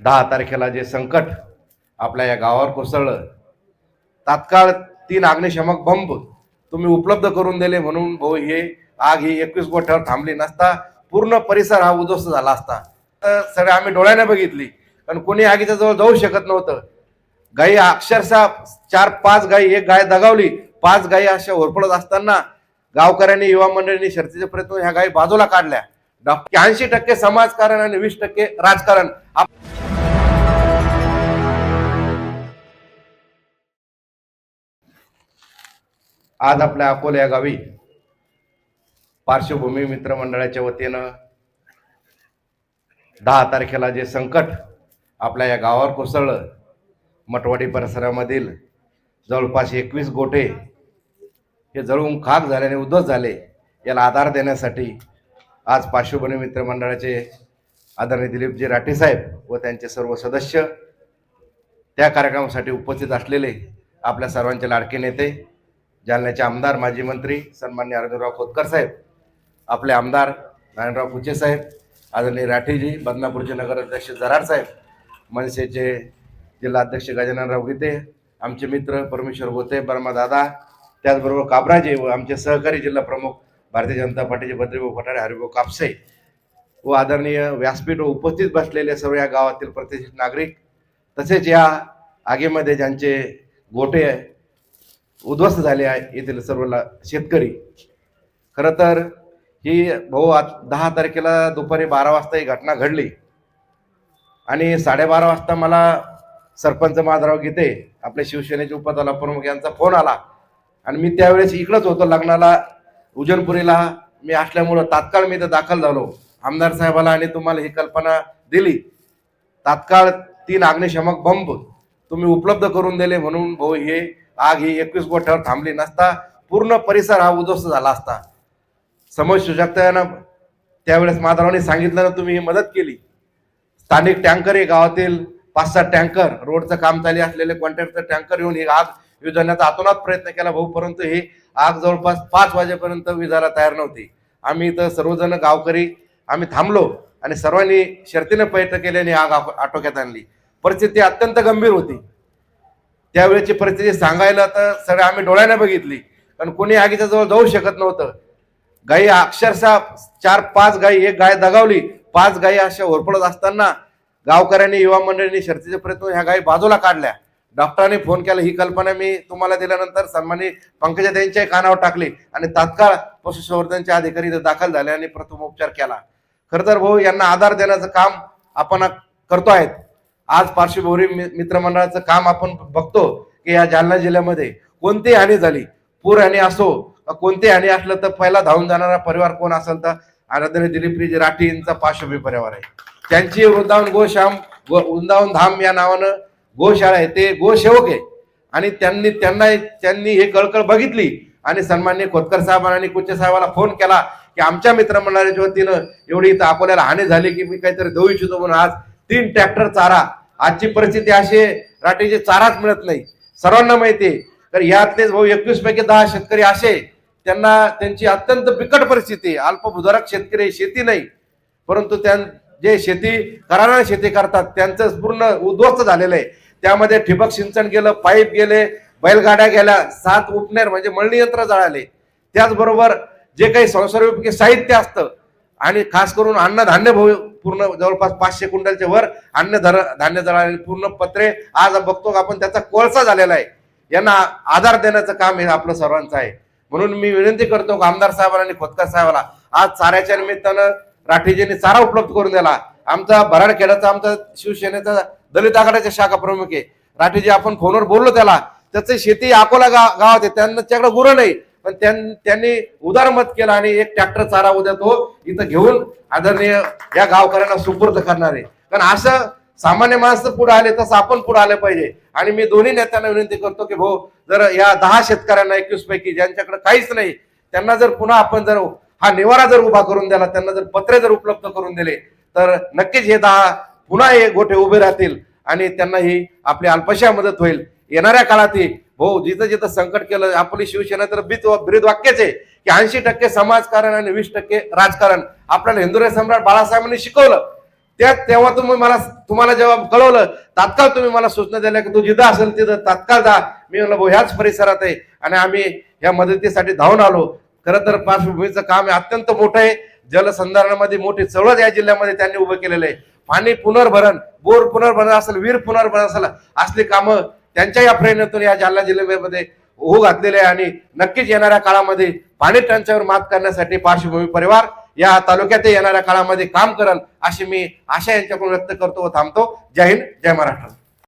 दहा तारखेला जे संकट आपल्या या गावावर कोसळलं तात्काळ तीन अग्निशमक बंब तुम्ही उपलब्ध करून दिले म्हणून भाऊ हे आग ही एकवीस गोठ्यावर थांबली नसता पूर्ण परिसर हा उद्ध्वस्त झाला असता. तर सगळं आम्ही डोळ्याने बघितली. कारण कोणी आगीच्या जवळ जाऊ शकत नव्हतं. गाई अक्षरशः चार पाच गाई एक गाय दगावली. पाच गाई अशा होरपडत असताना गावकऱ्यांनी युवा मंडळींनी शर्तीचे प्रयत्न ह्या गाई बाजूला काढल्या. ऐंशी टक्के समाजकारण आणि वीस टक्के राजकारण. आज आपल्या अकोला या गावी पार्श्वभूमी मित्रमंडळाच्या वतीनं दहा तारखेला जे संकट आपल्या या गावावर कोसळलं. मटवाडी परिसरामधील जवळपास एकवीस गोटे हे जळून खाक झाल्याने उद्ध्वस्त झाले. याला आधार देण्यासाठी आज पार्श्वभूमी मित्रमंडळाचे आदरणीय दिलीपजी राठे साहेब व त्यांचे सर्व सदस्य त्या कार्यक्रमासाठी उपस्थित असलेले आपल्या सर्वांचे लाडके नेते जालन्याचे आमदार माजी मंत्री सन्मान्य अर्जुनराव खोतकर साहेब आपले आमदार नारायणराव कुचे साहेब आदरणीय राठेजी बदनापूरचे नगराध्यक्ष जरार साहेब मनसेचे जिल्हाध्यक्ष गजाननराव गीते आमचे मित्र परमेश्वर गोते बर्मा दादा त्याचबरोबर काबराजे व आमचे सहकारी जिल्हा प्रमुख भारतीय जनता पार्टीचे बद्रीभाऊ फटाडे हरिभाऊ कापसे व आदरणीय व्यासपीठ व उपस्थित बसलेले सर्व या गावातील प्रतिष्ठित नागरिक तसेच या आगीमध्ये ज्यांचे गोटे उद्ध्वस्त झाले आहे येथील सर्व शेतकरी. खरं तर ही भाऊ आज दहा तारखेला दुपारी बारा वाजता ही घटना घडली. आणि साडेबारा वाजता मला सरपंच माधराव गीते आपल्या शिवसेनेचे उपताला प्रमुख यांचा फोन आला. आणि मी त्यावेळेस इकडंच होतो लग्नाला उजनपुरीला. मी असल्यामुळं तात्काळ मी इथं दाखल झालो. आमदार साहेबाला आणि तुम्हाला ही कल्पना दिली. तात्काळ तीन अग्निशमक बंब तुम्ही उपलब्ध करून दिले म्हणून भाऊ हे आग ही एकवीस गोठ्यावर थांबली नसता. पूर्ण परिसर हा उद्ध्वस्त झाला असता. समज शकता त्यावेळेस माधवरावने सांगितलं ना तुम्ही ही मदत केली. स्थानिक टँकर हे गावातील पाच सात टँकर. रोडचं काम चालू असलेले कॉन्ट्रॅक्टर टँकर येऊन ही आग विझवण्याचा आतोनात प्रयत्न केला. भाऊ परंतु ही आग जवळपास पाच वाजेपर्यंत विजायला तयार नव्हती. आम्ही इथं सर्वजण गावकरी आम्ही थांबलो आणि सर्वांनी शर्तीने प्रयत्न केल्याने आग आटोक्यात आणली. परिस्थिती अत्यंत गंभीर होती. त्यावेळेची परिस्थिती सांगायला तर सगळे आम्ही डोळ्याने बघितली. कारण कोणी आगीच्या जवळ जाऊ शकत नव्हतं. गाई अक्षरशः चार पाच गाई एक गाय दगावली. पाच गायी अशा होरपडत असताना गावकऱ्यांनी युवा मंडळींनी शर्तीचे प्रयत्न ह्या गायी बाजूला काढल्या. डॉक्टरांनी फोन केला ही कल्पना मी तुम्हाला दिल्यानंतर सन्मानी पंकजा त्यांच्याही कानावर टाकली आणि तात्काळ पशुसंवर्धनचे अधिकारी इथं दाखल झाले आणि प्रथम उपचार केला. खरं तर भाऊ यांना आधार देण्याचं काम आपण करतो आहेत. आज पार्श्वभूमी मित्रमंडळाचं काम आपण बघतो की या जालना जिल्ह्यामध्ये कोणती हानी झाली? पूर हानी असो कोणती हानी असलं तर पहिला धावून जाणारा परिवार कोण असेल तर आराधने दिलीपजी राठी यांचा पार्श्वभूमी परिवार आहे. त्यांची वृंदावन गोश्याम व वृंदावन धाम या नावानं गोशाळा आहे. ते गोसेवक आहे. आणि त्यांनी त्यांना त्यांनी हे कळकळ बघितली आणि सन्मान्य खोतकर साहेबांना आणि कुच्चे साहेबाला फोन केला की आमच्या मित्रमंडळाच्या वतीनं एवढी इथं आपल्याला हानी झाली की मी काहीतरी देऊ इच्छितो म्हणून आज तीन ट्रॅक्टर चारा. आजची परिस्थिती अशी आहे, राठीचे चाराच मिळत नाही. सर्वांना माहिती आहे. तर यातलेच भाऊ एकवीस पैकी दहा शेतकरी असे त्यांना त्यांची अत्यंत बिकट परिस्थिती अल्पभूधारक शेतकरी शेती नाही. परंतु त्यां जे शेती कराराने शेती करतात त्यांचं पूर्ण उद्ध्वस्त झालेलं आहे. त्यामध्ये ठिबक सिंचन गेलं पाईप गेले बैलगाड्या गेल्या सात उपनेर म्हणजे मळणी यंत्र जळाले. त्याचबरोबर जे काही संसारोपयोगी साहित्य असतं आणि खास करून अन्नधान्य भाऊ पूर्ण जवळपास पाचशे क्विंटलच्या वर अन्न धर धान्य जळाले पूर्ण पत्रे आज बघतो का आपण त्याचा कोळसा झालेला आहे. यांना आधार देण्याचं काम हे आपलं सर्वांचं आहे. म्हणून मी विनंती करतो आमदार साहेबांना आणि खोतकर साहेबाला आज चाऱ्याच्या निमित्तानं राठीजींनी चारा उपलब्ध करून दिला. आमचा भराडखेड्याचा आमचा शिवसेनेचा दलित आघाड्याचा शाखा प्रमुख आहे. राठीजी आपण फोनवर बोललो त्याला. त्याचे शेती अकोला गाव गावात आहे. त्यांच्याकडे गुरं नाही. पण त्यां- त्यांनी उदारमत केलं आणि एक ट्रॅक्टर चारा उद्या तो इथं घेऊन आदरणीय या गावकऱ्यांना सुपूर्द करणार आहे. कारण असं सामान्य माणसं पुढे आले तसं आपण पुढे आलं पाहिजे. आणि मी दोन्ही नेत्यांना विनंती करतो की भाऊ जर या दहा शेतकऱ्यांना एकवीस पैकी ज्यांच्याकडे काहीच नाही त्यांना जर पुन्हा आपण जर हा निवारा जर उभा करून दिला त्यांना जर पत्रे जर उपलब्ध करून दिले तर नक्कीच हे दहा पुन्हा हे गोठे उभे राहतील आणि त्यांना ही आपली अल्पशा मदत होईल. येणाऱ्या काळात ही भाऊ जिथं जिथं संकट केलं आपली शिवसेना तर बीत ब्रीद वाक्यच आहे की ऐंशी टक्के समाजकारण आणि वीस टक्के राजकारण. आपल्याला हिंदुरे सम्राट बाळासाहेबांनी शिकवलं त्या तेव्हा तुम्ही मला तुम्हाला जेव्हा कळवलं तात्काळ तुम्ही मला सूचना दिल्या की तू जिथं असेल तिथं तात्काळ जा. मी म्हणलं भाऊ ह्याच परिसरात आहे. आणि आम्ही या मदतीसाठी धावून आलो. खरं तर पार्श्वभूमीचं काम अत्यंत मोठं आहे. जलसंधारणामध्ये मोठी चळवळ या जिल्ह्यामध्ये त्यांनी उभं केलेलं आहे. पाणी पुनर्भरण बोर पुनर्भरण असेल वीर पुनर्भरण असेल असली कामं त्यांच्या या प्रेरणेतून या जालना जिल्ह्यामध्ये होऊ घातलेले आहे. आणि नक्कीच येणाऱ्या काळामध्ये पाणी टंचाईवर मात करण्यासाठी पार्श्वभूमी परिवार या तालुक्यात येणाऱ्या काळामध्ये काम करल अशी मी आशा यांच्याकडून व्यक्त करतो व थांबतो. जय हिंद जय महाराष्ट्र.